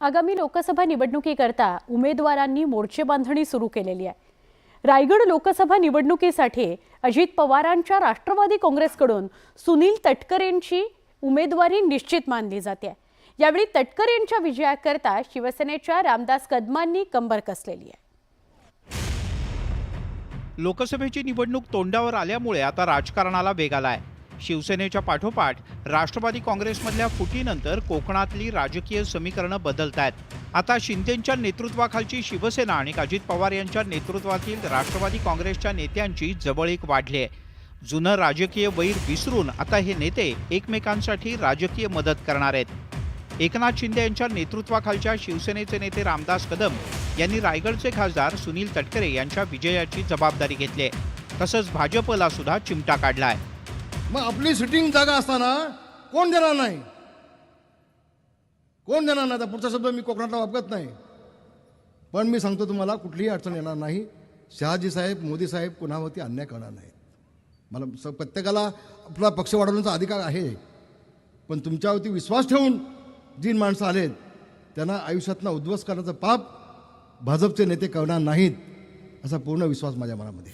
आगामी लोकसभा निवडणुकीकरता उमेदवारांनी मोर्चे बांधणी सुरू केलेली आहे. रायगड लोकसभा निवडणुकीसाठी अजित पवारांच्या राष्ट्रवादी काँग्रेसकडून सुनील तटकरेंची उमेदवारी निश्चित मानली जाते. यावेळी तटकरेंच्या विजयाकरता शिवसेनेच्या रामदास कदमांनी कंबर कसलेली आहे. लोकसभेची निवडणूक तोंडावर आल्यामुळे आता राजकारणाला वेग आला आहे शिवसेनेच्या पाठोपाठ राष्ट्रवादी काँग्रेसमधल्या फुटीनंतर कोकणातली राजकीय समीकरणं बदलत आहेत आता शिंदेंच्या नेतृत्वाखालची शिवसेना आणि अजित पवार यांच्या नेतृत्वातील राष्ट्रवादी काँग्रेसच्या नेत्यांची जवळीक वाढली आहे. जुनं राजकीय वैर विसरून आता हे नेते एकमेकांसाठी राजकीय मदत करणार आहेत. एकनाथ शिंदे यांच्या नेतृत्वाखालच्या शिवसेनेचे नेते रामदास कदम यांनी रायगडचे खासदार सुनील तटकरे यांच्या विजयाची जबाबदारी घेतली आहे. तसंच भाजपला सुद्धा चिमटा आहे मग आपली सिटिंग जागा असताना कोण देणार नाही? कोण देणार नाही? आता पुढचा शब्द मी कोकणातला वापरत नाही. पण मी सांगतो तुम्हाला कुठलीही अडचण येणार नाही. शहाजी साहेब मोदी साहेब कुणावरती अन्याय करणार नाहीत. मला स- प्रत्येकाला आपला पक्ष वाढवण्याचा अधिकार आहे. पण तुमच्यावरती विश्वास ठेवून जी माणसं आलेत त्यांना आयुष्यातनं उद्ध्वस्त करण्याचं पाप भाजपचे नेते करणार नाहीत असा पूर्ण विश्वास माझ्या मनामध्ये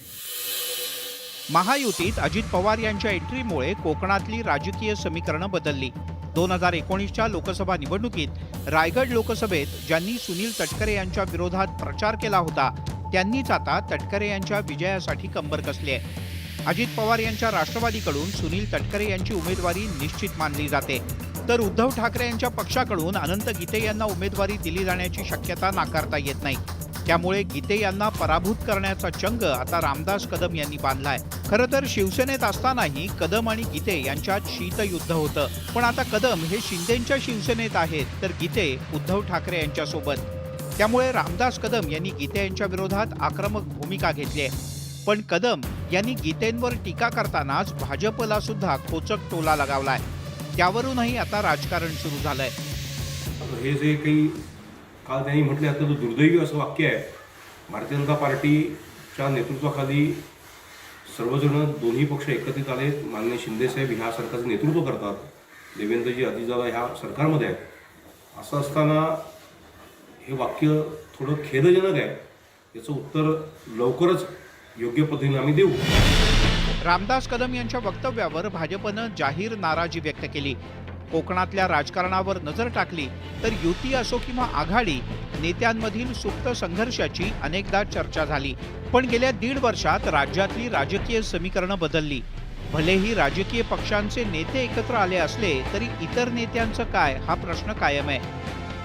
महायुतीत अजित पवार यांच्या एंट्रीमुळे कोकणातली राजकीय समीकरणं बदलली. दोन हजार एकोणीसच्या लोकसभा निवडणुकीत रायगड लोकसभेत ज्यांनी सुनील तटकरे यांच्या विरोधात प्रचार केला होता त्यांनीच आता तटकरे यांच्या विजयासाठी कंबर कसली आहे. अजित पवार यांच्या राष्ट्रवादीकडून सुनील तटकरे यांची उमेदवारी निश्चित मानली जाते. तर उद्धव ठाकरे यांच्या पक्षाकडून अनंत गीते यांना उमेदवारी दिली जाण्याची शक्यता नाकारता येत नाही. त्यामुळे गीते यांना पराभूत करण्याचा चंग आता रामदास कदम यांनी बांधलाय. खरं तर शिवसेनेत असतानाही कदम आणि गीते यांच्यात शीतयुद्ध होतं. पण आता कदम हे शिंदेच्या शिवसेनेत आहेत तर गीते उद्धव ठाकरे यांच्यासोबत. त्यामुळे रामदास कदम यांनी गीते यांच्या विरोधात आक्रमक भूमिका घेतली आहे. पण कदम यांनी गीतेंवर टीका करतानाच भाजपला सुद्धा खोचक टोला लगावलाय. त्यावरूनही आता राजकारण सुरू झालंय. हे जे काही काल त्यांनी म्हटले आता तो दुर्दैवी असं वाक्य आहे भारतीय जनता पार्टीच्या नेतृत्वाखाली सर्वजण दोन्ही पक्ष एकत्रित आले. मान्य शिंदेसाहेब ह्या सरकारचं नेतृत्व करतात. देवेंद्रजी अजितदादा ह्या सरकारमध्ये आहेत. असं असताना हे वाक्य थोडं खेदजनक आहे. याचं उत्तर लवकरच योग्य पद्धतीने आम्ही देऊ. रामदास कदम यांच्या वक्तव्यावर भाजपनं जाहीर नाराजी व्यक्त केली. कोकणातल्या राजकारणावर नजर टाकली तर युती असो किंवा आघाडी नेत्यांमधील सुप्त संघर्षाची अनेकदा चर्चा झाली. पण गेल्या दीड वर्षात राज्यातली राजकीय समीकरणं बदलली. भलेही राजकीय पक्षांचे नेते एकत्र आले असले तरी इतर नेत्यांचं काय हा प्रश्न कायम आहे.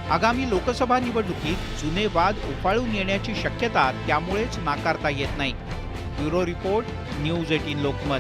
आगामी लोकसभा निवडणुकीत जुने वाद उफाळून येण्याची शक्यता त्यामुळेच नाकारता येत नाही. Bureau report news eighteen Lokmat.